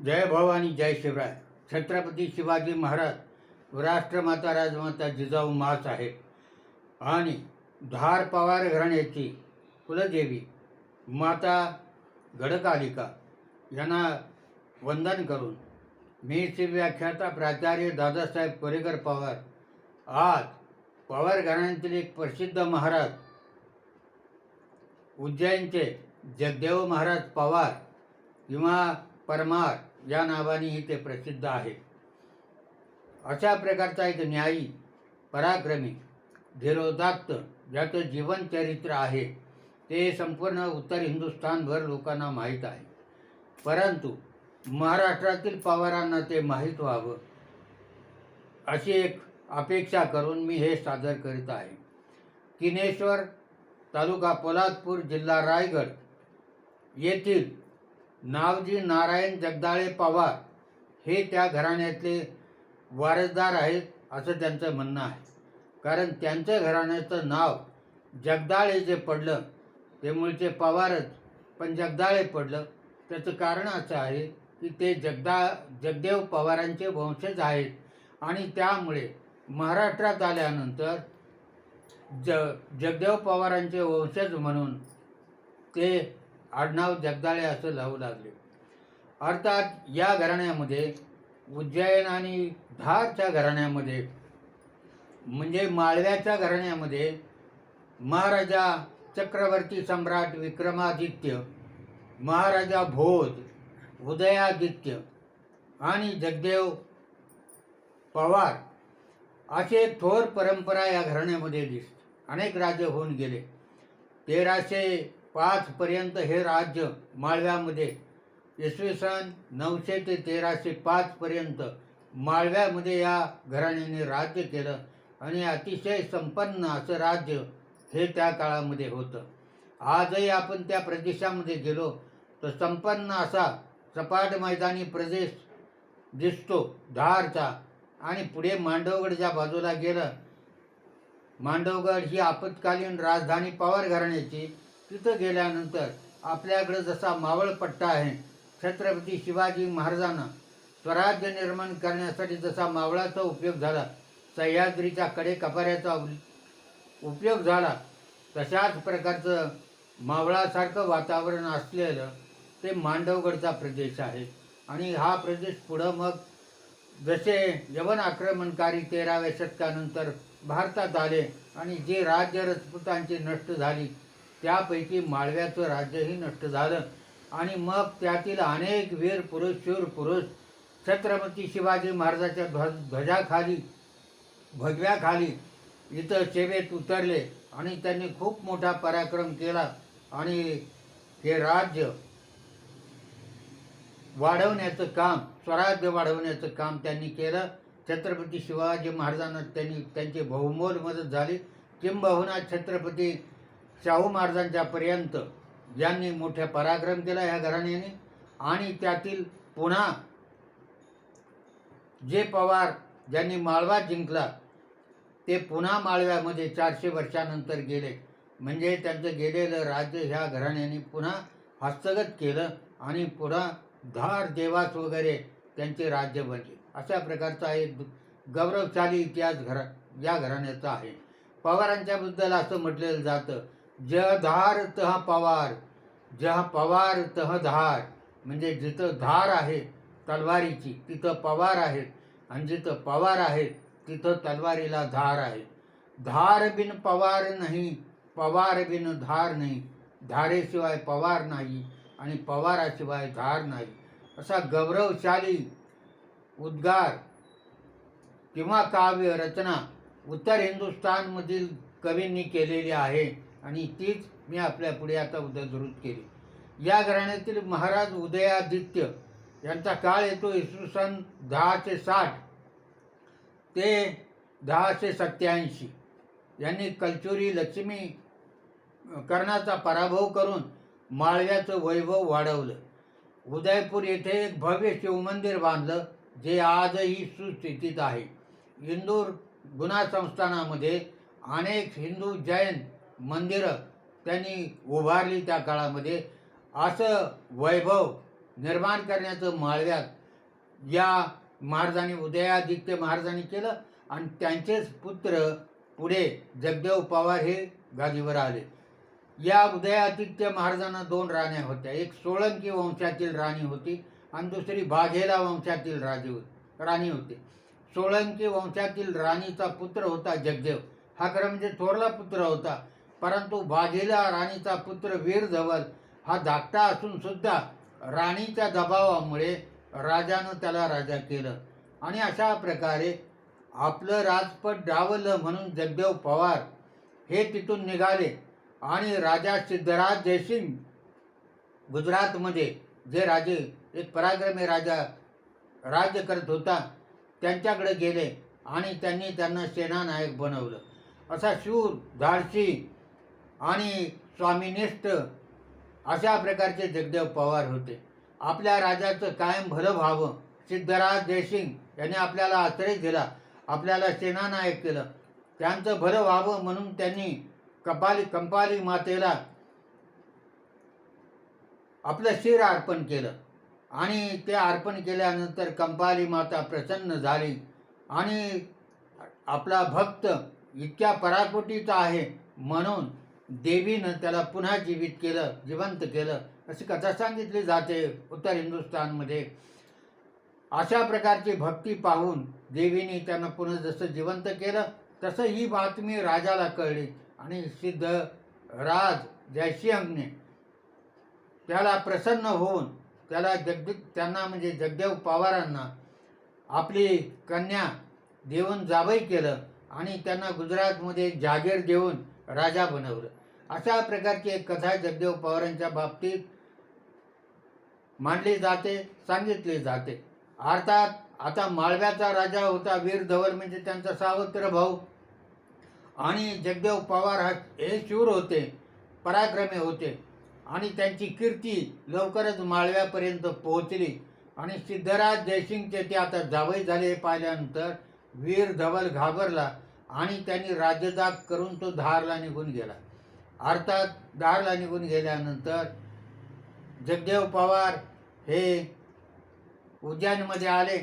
जय भवानी जय शिवराय. छत्रपती शिवाजी महाराज राष्ट्रमाता राजमाता जिजाऊ मासाहेब आणि धार पवार घराण्याची कुलदेवी माता गडकालिका यांना वंदन करून मी व्याख्याता प्राचार्य दादासाहेब कोरेकर पवार आज पवार घराण्यातील एक प्रसिद्ध महाराज उज्जैनचे जगदेव महाराज पवार किंवा परमार या नावानेही ते प्रसिद्ध आहे अशा प्रकारचा एक न्यायी पराक्रमी धीरोदात्त ज्याचं जीवनचरित्र आहे ते संपूर्ण उत्तर हिंदुस्थानभर लोकांना माहीत आहे. परंतु महाराष्ट्रातील पवारांना ते माहीत व्हावं अशी एक अपेक्षा करून मी हे सादर करीत आहे. किनेश्वर तालुका पोलादपूर जिल्हा रायगड येथील नावजी नारायण जगदाळे पवार हे त्या घराण्यातले वारसदार आहेत असं त्यांचं म्हणणं आहे. कारण त्यांच्या घराण्याचं नाव जगदाळे जे पडलं ते मूळचे पवारच पण जगदाळे पडलं. त्याचं कारण असं आहे की ते जगदा जगदेव पवारांचे वंशज आहेत. आणि त्यामुळे महाराष्ट्रात आल्यानंतर ज जगदेव पवारांचे वंशज म्हणून ते आडनाव जगदाळे असं लावू लागले. अर्थात या घराण्यामध्ये उज्जैन आणि धारच्या घराण्यामध्ये म्हणजे माळव्याच्या घराण्यामध्ये महाराजा चक्रवर्ती सम्राट विक्रमादित्य महाराजा भोज उदयादित्य आणि जगदेव पवार असे थोर परंपरा या घराण्यामध्ये दिस अनेक राजे होऊन गेले. तेराशे पाचपर्यंत हे राज्य माळव्यामध्ये. इसवी सन नऊशे ते तेराशे पाचपर्यंत माळव्यामध्ये या घराण्याने राज्य केलं आणि अतिशय संपन्न असं राज्य हे त्या काळामध्ये होतं. आजही आपण त्या प्रदेशामध्ये गेलो तर संपन्न असा सपाट मैदानी प्रदेश दिसतो धारचा. आणि पुढे मांडवगडच्या बाजूला गेलं मांडवगड ही आपत्कालीन राजधानी पवार घराण्याची तिथं गेल्यानंतर आपल्याकडं जसा मावळ पट्टा आहे छत्रपती शिवाजी महाराजांना स्वराज्य निर्माण करण्यासाठी जसा मावळाचा उपयोग झाला सह्याद्रीच्या कडे कपाऱ्याचा उपयोग झाला तशाच प्रकारचं मावळासारखं वातावरण असलेलं ते मांडवगडचा प्रदेश आहे. आणि हा प्रदेश पुढं मग जसे यवन आक्रमणकारी तेराव्या शतकानंतर भारतात आले आणि जे राज्य राजपुतांची नष्ट झाली त्यापैकी माळव्याचं राज्यही नष्ट झालं. आणि मग त्यातील अनेक वीर पुरुष शूर पुरुष छत्रपती शिवाजी महाराजाच्या ध्वज ध्वजाखाली भगव्याखाली इथं सेवेत उतरले आणि त्यांनी खूप मोठा पराक्रम केला. आणि हे राज्य वाढवण्याचं काम स्वराज्य वाढवण्याचं काम त्यांनी केलं. छत्रपती शिवाजी महाराजांना त्यांनी त्यांची बहुमोल मदत झाली. किंबहुना छत्रपती शाहू महाराजांच्या पर्यंत ज्यांनी मोठ्या पराक्रम केला ह्या घराण्याने आणि त्यातील पुन्हा जे पवार ज्यांनी माळवा जिंकला ते पुन्हा माळव्यामध्ये चारशे वर्षानंतर गेले. म्हणजे त्यांचं गेलेलं राज्य ह्या घराण्याने पुन्हा हस्तगत केलं आणि पुन्हा धार देवास वगैरे त्यांचे राज्य बनले. अशा प्रकारचा एक गौरवशाली इतिहास घरा या घराण्याचा आहे. पवारांच्याबद्दल असं म्हटलेलं जातं ज धार तह पवार जह पवार तह धार. म्हणजे जिथं धार आहे तलवारीची तिथं पवार आहेत आणि जिथं पवार आहेत तिथं तलवारीला धार आहे. धार बिन पवार नाही पवार बिन धार नाही. धारेशिवाय पवार नाही आणि पवाराशिवाय धार नाही. असा गौरवशाली उद्गार किंवा काव्य रचना उत्तर हिंदुस्थानमधील कवींनी केलेली आहे. आणि तीच मी आपल्या पुढे आता उदयदृत केली. या घराण्यातील महाराज उदयादित्य यांचा काळ येतो इसवी सन दहाशे साठ. ते दहाशे सत्याऐंशी यांनी कलचुरी लक्ष्मी कर्णाचा पराभव करून माळव्याचं वैभव वाढवलं. उदयपूर येथे एक भव्य शिवमंदिर बांधलं जे आजही सुस्थितीत आहे. इंदूर गुन्हा संस्थानामध्ये अनेक हिंदू जैन मंदिरं त्यांनी उभारली त्या काळामध्ये. असं वैभव निर्माण करण्याचं माळव्यात या महाराजांनी उदयादित्य महाराजांनी केलं आणि त्यांचेच पुत्र पुढे जगदेव पवार हे गादीवर आले. या उदयादित्य महाराजांना दोन राण्या होत्या. एक सोळंकी वंशातील राणी होती आणि दुसरी बाघेला वंशातील राजे होती राणी होती. सोळंकी वंशातील राणीचा पुत्र होता जगदेव. हा खरं म्हणजे थोरला पुत्र होता. परंतु बाजीला राणीचा पुत्र वीर धवल हा धाकटा असून सुद्धा राणीच्या दबावामुळे राजानं त्याला राजा केलं. आणि अशा प्रकारे आपलं राजपट डावलं म्हणून जगदेव पवार हे तिथून निघाले. आणि राजा सिद्धराज जयसिंग गुजरातमध्ये जे राजे एक पराक्रमी राजा राज्य करत होता त्यांच्याकडे गेले आणि त्यांनी त्यांना सेनानायक बनवलं. असा शूर धाडसी आणि स्वामीनिष्ठ अशा प्रकारचे जगदेव पवार होते. आपल्या राजाचं कायम भलं व्हावं सिद्धराज जयसिंग यांनी आपल्याला आश्रय दिला आपल्याला सेनानायक केलं. त्यांचं भलं व्हावं म्हणून त्यांनी कपाली कंपाली मातेला आपलं शिर अर्पण केलं. आणि ते अर्पण केल्यानंतर कंपाली माता प्रसन्न झाली. आणि आपला भक्त इतक्या पराकोटीचा आहे म्हणून देवीनं त्याला पुन्हा जीवित केलं जिवंत केलं अशी कथा सांगितली जाते उत्तर हिंदुस्थानमध्ये. अशा प्रकारची भक्ती पाहून देवीने त्यांना पुन्हा जसं जिवंत केलं तसं ही बातमी राजाला कळली आणि सिद्ध राज जयसिंहने त्याला प्रसन्न होऊन त्याला जगदीप त्यांना म्हणजे जगदेव पवारांना आपली कन्या देऊन जाबई केलं आणि त्यांना गुजरातमध्ये जागीर देऊन राजा बनवलं. अशा प्रकारची एक कथा जगदेव पवारांच्या बाबतीत मांडली जाते सांगितली जाते. अर्थात आता माळव्याचा राजा होता वीर धवल म्हणजे त्यांचा सावत्र भाऊ. आणि जगदेव पवार हा हे शूर होते पराक्रमी होते. आणि त्यांची कीर्ती लवकरच माळव्यापर्यंत पोहोचली. आणि सिद्धराज जयसिंगचे ते आता जावई झाले हे पाहिल्यानंतर वीर धवल घाबरला आणि त्यांनी राज्यदाग करून तो धारला निघून गेला. अर्थात दारला निघून गेल्यानंतर जगदेव पवार हे उद्यानमध्ये आले.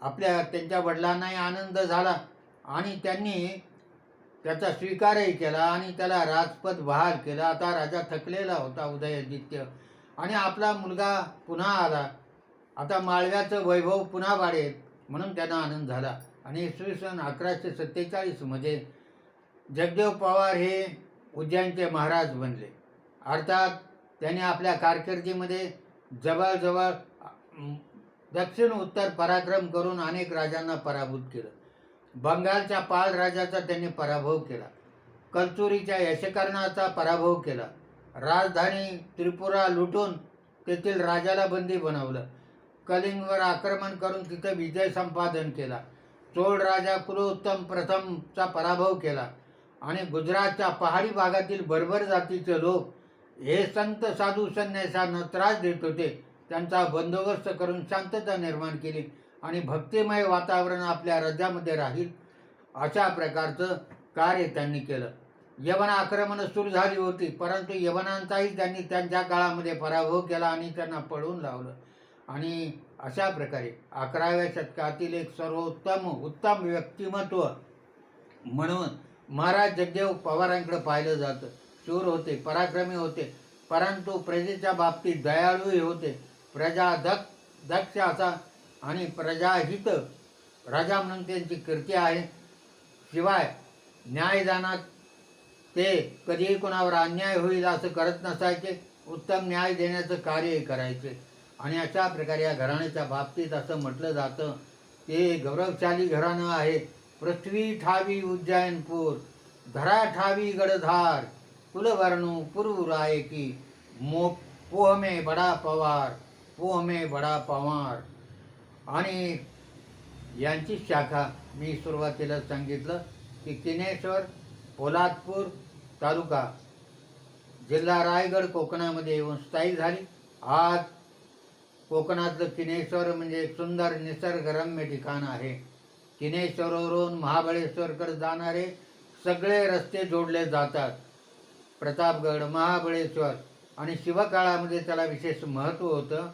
आपल्या त्यांच्या वडिलांनाही आनंद झाला आणि त्यांनी त्याचा स्वीकारही केला आणि त्याला राजपद बहाल केला. आता राजा थकलेला होता उदयादित्य आणि आपला मुलगा पुन्हा आला. आता माळव्याचं वैभव पुन्हा वाढेल म्हणून त्यांना आनंद झाला. आणि इसवी सन अकराशे सत्तेचाळीसमध्ये जगदेव पवार हे उज्जैनचे महाराज बनले. अर्थात त्यांनी आपल्या कारकिर्दीमध्ये जवळजवळ दक्षिण उत्तर पराक्रम करून अनेक राजांना पराभूत केलं. बंगालच्या पाल राजाचा त्यांनी पराभव केला. कलचुरीच्या यशकर्णाचा पराभव केला. राजधानी त्रिपुरा लुटून तेथील राजाला बंदी बनवलं. कलिंगवर आक्रमण करून तिथे विजय संपादन केला. चोळ राजा कुलोत्तम प्रथमचा पराभव केला. आणि गुजरातच्या पहाडी भागातील बर्बर जातीचे लोक हे संत साधू संन्यासांना त्रास देत होते. त्यांचा बंदोबस्त करून शांतता निर्माण केली आणि भक्तिमय वातावरण आपल्या राज्यामध्ये राहील अशा प्रकारचं कार्य त्यांनी केलं. यवन आक्रमणं सुरू झाली होती परंतु यवनांचाही त्यांनी त्यांच्या काळामध्ये पराभव केला आणि त्यांना पळवून लावलं. आणि अशा प्रकारे अकराव्या शतकातील एक सर्वोत्तम उत्तम व्यक्तिमत्व म्हणून महाराज जगदेव पवारांकडे पाहिलं जातं. शूर होते पराक्रमी होते परंतु प्रजेच्या बाबतीत दयाळूही होते. प्रजा दक्ष दक्ष असा आणि प्रजाहित राजा म्हणून त्यांची कीर्ती आहे. शिवाय न्यायदानात ते कधीही कोणावर अन्याय होईल असं करत नसायचे. उत्तम न्याय देण्याचं कार्यही करायचे. आणि अशा प्रकारे या घराण्याच्या बाबतीत असं म्हटलं जातं. ते गौरवशाली घराणं आहे. पृथ्वी ठावी उज्जैनपूर धरा ठावी गडधार कुलवर्णू पूर्व राय की मो पोह में बडा पवार पोह में बडा पवार। आणि यांची शाखा मी सुरुवातीला सांगितलं की किनेश्वर पोलादपूर तालुका जिल्हा रायगड कोकणामध्ये येऊन स्थायिक झाली. आज कोकणातलं किनेश्वर म्हणजे एक सुंदर निसर्गरम्य ठिकाण आहे. किनेश्वरवरून महाबळेश्वरकडे जाणारे सगळे रस्ते जोडले जातात. प्रतापगड महाबळेश्वर आणि शिवकाळामध्ये त्याला विशेष महत्त्व होतं.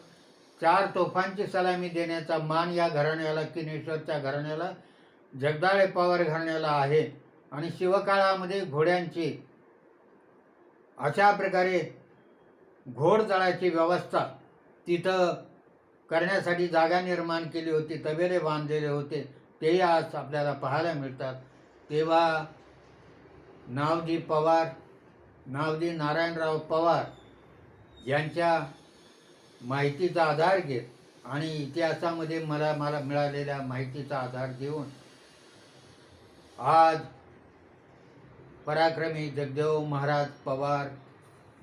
चार तोफांची सलामी देण्याचा मान या घराण्याला किनेश्वरच्या घराण्याला जगदाळे पवार घराण्याला आहे. आणि शिवकाळामध्ये घोड्यांची अशा प्रकारे घोडदळाची व्यवस्था तिथं करण्यासाठी जागा निर्माण केली होती तबेले बांधलेले होते. तेही आज आपल्याला पाहायला मिळतात. तेव्हा नावजी पवार नावजी नारायणराव पवार यांच्या माहितीचा आधार घेत आणि इतिहासामध्ये मला मला मिळालेल्या माहितीचा आधार घेऊन आज पराक्रमी जगदेव महाराज पवार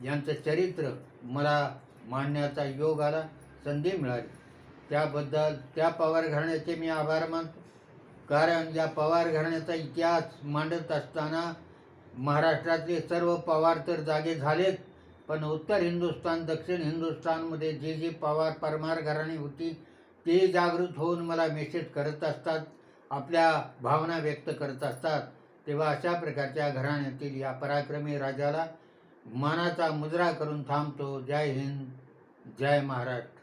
यांचं चरित्र मला मांडण्याचा योग आला संधी मिळाली. त्याबद्दल त्या पवार घराण्याचे मी आभार मानतो. कारण या पवार घराण्याचा इतिहास मांडत असताना महाराष्ट्रातले सर्व पवार तर जागे झालेत पण उत्तर हिंदुस्थान दक्षिण हिंदुस्थानमध्ये जे जे पवार परमार घराणी होती ते जागृत होऊन मला मेसेज करत असतात आपल्या भावना व्यक्त करत असतात. तेव्हा अशा प्रकारच्या घराण्यातील या पराक्रमी राजाला मानाचा मुजरा करून थांबतो. जय हिंद जय महाराष्ट्र.